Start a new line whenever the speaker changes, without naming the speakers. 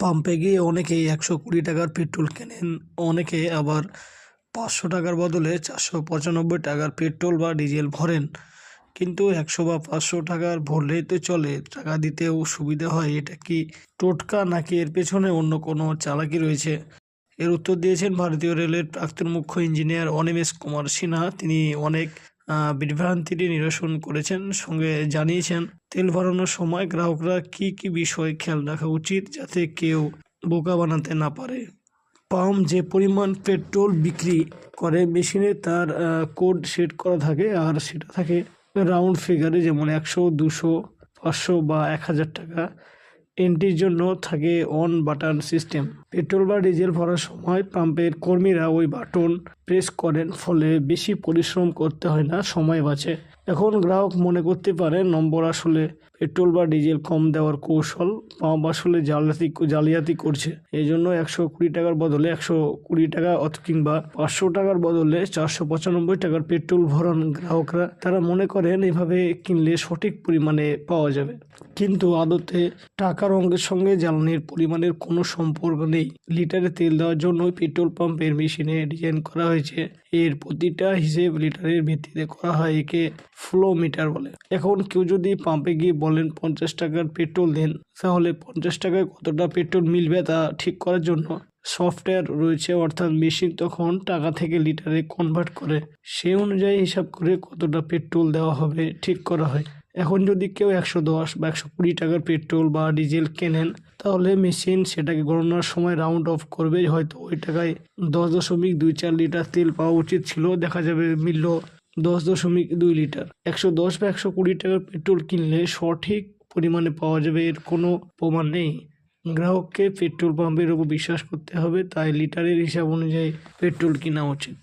পাম্পে গিয়ে অনেকেই একশো কুড়ি টাকার পেট্রোল কেনেন, অনেকে আবার পাঁচশো টাকার বদলে চারশো পঁচানব্বই টাকার পেট্রোল বা ডিজেল ভরেন। কিন্তু একশো বা পাঁচশো টাকার ভরলেই তো চলে, টাকা দিতেও সুবিধা হয়। এটা কি টোটকা নাকি এর পেছনে অন্য কোনো চালাকি রয়েছে? এর উত্তর দিয়েছেন ভারতীয় রেলের প্রাক্তন মুখ্য ইঞ্জিনিয়ার অনিমেষ কুমার সিনহা। তিনি অনেক বিভ্রান্তিটি নিরসন করেছেন, সঙ্গে জানিয়েছেন, তেল ভরানোর সময় গ্রাহকরা কি কি বিষয় খেয়াল রাখা উচিত যাতে কেউ বোকা বানাতে না পারে। পাম্প যে পরিমাণ পেট্রোল বিক্রি করে মেশিনে তার কোড সেট করা থাকে আর সেটা থাকে রাউন্ড ফিগারে যেমন একশো, দুশো, পাঁচশো বা এক হাজার টাকা। এন্ট্রির জন্য থাকে অন বাটন সিস্টেম। পেট্রোল বা ডিজেল ভরার সময় পাম্পের কর্মীরা ওই বাটন প্রেস করেন, ফলে বেশি পরিশ্রম করতে হয় না, সময় বাঁচে। এখন গ্রাহক মনে করতে পারে নম্বর আসলে পেট্রোল বা ডিজেল কম দেওয়ার কৌশল, পাম্প আসলে জালিয়াতি জালিয়াতি করছে। এই জন্য একশো কুড়ি টাকার বদলে একশো কুড়ি টাকা অত কিংবা পাঁচশো টাকার বদলে চারশো পঁচানব্বই টাকার পেট্রোল ভরান গ্রাহকরা। তারা মনে করেন এভাবে কিনলে সঠিক পরিমাণে পাওয়া যাবে। কিন্তু আদতে টাকার অঙ্কের সঙ্গে জ্বালানির পরিমাণের কোনো সম্পর্ক নেই। লিটারে তেল দেওয়ার জন্য পেট্রোল পাম্পের মেশিনে ডিজাইন করা হয়েছে। এর প্রতিটা হিসেব লিটারের ভিত্তিতে করা হয়। একে ফ্লো মিটার বলে। এখন কেউ যদি পাম্পে গিয়ে বলেন পঞ্চাশ টাকার পেট্রোল দেন, তাহলে পঞ্চাশ টাকায় কতটা পেট্রোল মিলবে তা ঠিক করার জন্য সফটওয়্যার রয়েছে, অর্থাৎ মেশিন তখন টাকা থেকে লিটারে কনভার্ট করে। সেই অনুযায়ী হিসাব করে কতটা পেট্রোল দেওয়া হবে ঠিক করা হয়। এখন যদি কেউ একশো দশ বা একশো কুড়ি টাকার পেট্রোল বা ডিজেল কেনেন, তাহলে মেশিন সেটাকে গণনার সময় রাউন্ড অফ করবে। হয়তো ওই টাকায় দশ দশমিক দুই চার লিটার তেল পাওয়া উচিত ছিল, দেখা যাবে মিলল দশ দশমিক দুই লিটার। একশো দশ বা একশো কুড়ি টাকার পেট্রোল কিনলে সঠিক পরিমাণে পাওয়া যাবে, এর কোনো প্রমাণ নেই। গ্রাহককে পেট্রোল পাম্পের উপর বিশ্বাস করতে হবে, তাই লিটারের হিসাব অনুযায়ী পেট্রোল কেনা উচিত।